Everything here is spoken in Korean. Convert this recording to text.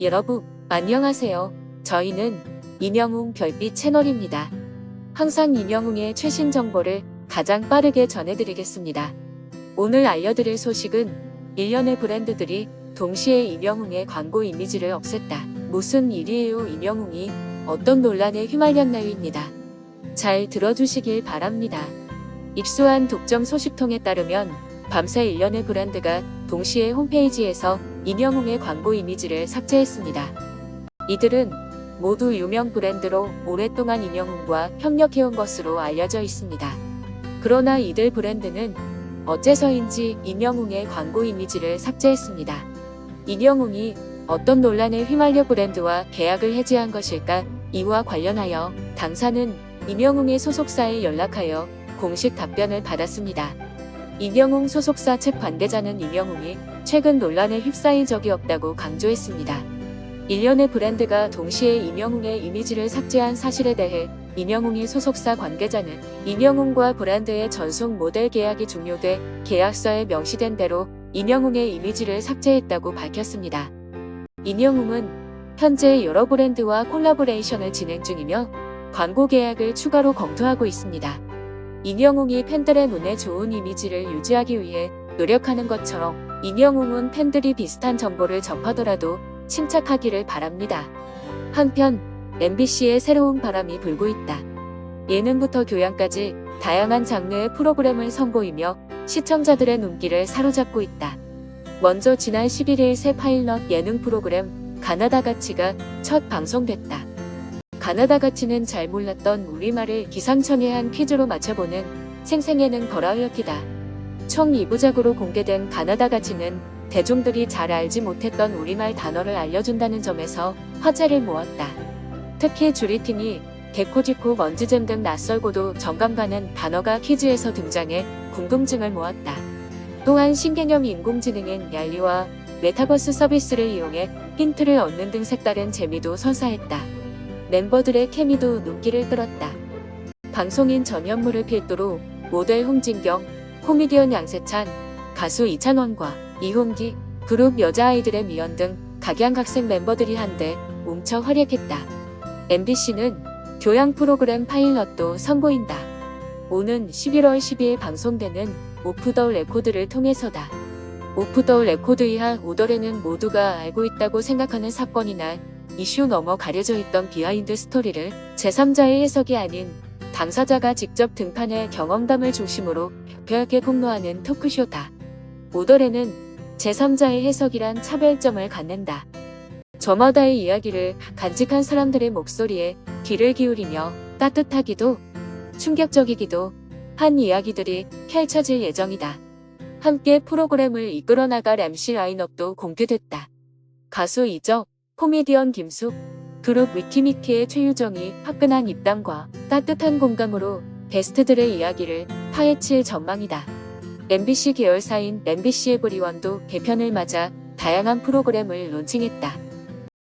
여러분, 안녕하세요. 저희는 이명웅 별빛 채널입니다. 항상 이명웅의 최신 정보를 가장 빠르게 전해드리겠습니다. 오늘 알려드릴 소식은 일련의 브랜드들이 동시에 이명웅의 광고 이미지를 없앴다. 무슨 일이에요 이명웅이 어떤 논란에 휘말렸나요입니다. 잘 들어주시길 바랍니다. 입수한 독점 소식통에 따르면 밤새 일련의 브랜드가 동시에 홈페이지에서 이명웅의 광고 이미지를 삭제했습니다. 이들은 모두 유명 브랜드로 오랫동안 이명웅과 협력해온 것으로 알려져 있습니다. 그러나 이들 브랜드는 어째서인지 이명웅의 광고 이미지를 삭제했습니다. 이명웅이 어떤 논란에 휘말려 브랜드와 계약을 해지한 것일까? 이와 관련하여 당사는 이명웅의 소속사에 연락하여 공식 답변을 받았습니다. 이명웅 소속사 측 관계자는 이명웅이 최근 논란에 휩싸인 적이 없다고 강조했습니다. 일련의 브랜드가 동시에 이명웅의 이미지를 삭제한 사실에 대해 이명웅의 소속사 관계자는 이명웅과 브랜드의 전속 모델 계약이 종료돼 계약서에 명시된 대로 이명웅의 이미지를 삭제했다고 밝혔습니다. 이명웅은 현재 여러 브랜드와 콜라보레이션을 진행 중이며 광고 계약을 추가로 검토하고 있습니다. 이명웅이 팬들의 눈에 좋은 이미지를 유지하기 위해 노력하는 것처럼 이명웅은 팬들이 비슷한 정보를 접하더라도 침착하기를 바랍니다. 한편 MBC의 새로운 바람이 불고 있다. 예능부터 교양까지 다양한 장르의 프로그램을 선보이며 시청자들의 눈길을 사로잡고 있다. 먼저 지난 11일 새 파일럿 예능 프로그램 가나다 가치가 첫 방송됐다. 가나다 가치는 잘 몰랐던 우리말을 기상천외한 퀴즈로 맞춰보는 생생예능 버라이어티다. 총 2부작으로 공개된 가나다 가치는 대중들이 잘 알지 못했던 우리말 단어를 알려준다는 점에서 화제를 모았다. 특히 주리팀이 개코지코 먼지잼 등 낯설고도 정감 가는 단어가 퀴즈에서 등장해 궁금증을 모았다. 또한 신개념 인공지능인 얄리와 메타버스 서비스를 이용해 힌트를 얻는 등 색다른 재미도 선사했다. 멤버들의 케미도 눈길을 끌었다. 방송인 전현무를 필두로 모델 홍진경, 코미디언 양세찬, 가수 이찬원과 이홍기, 그룹 여자아이들의 미연 등 각양각색 멤버들이 한데 뭉쳐 활약했다. MBC는 교양 프로그램 파일럿도 선보인다. 오는 11월 12일 방송되는 오프 더 레코드를 통해서다. 오프 더 레코드 이하 오더에는 모두가 알고 있다고 생각하는 사건이나 이슈 넘어 가려져 있던 비하인드 스토리를 제3자의 해석이 아닌 당사자가 직접 등판해 경험담을 중심으로 벽에 폭로하는 토크쇼다. 오더에는 제3자의 해석이란 차별점을 갖는다. 저마다의 이야기를 간직한 사람들의 목소리에 귀를 기울이며 따뜻하기도 충격적이기도 한 이야기들이 펼쳐질 예정이다. 함께 프로그램을 이끌어 나갈 MC 라인업도 공개됐다. 가수 이적, 코미디언 김숙, 그룹 위키미키의 최유정이 화끈한 입담과 따뜻한 공감으로 게스트들의 이야기를 파헤칠 전망이다. MBC 계열사인 MBC 에브리원도 개편을 맞아 다양한 프로그램을 론칭했다.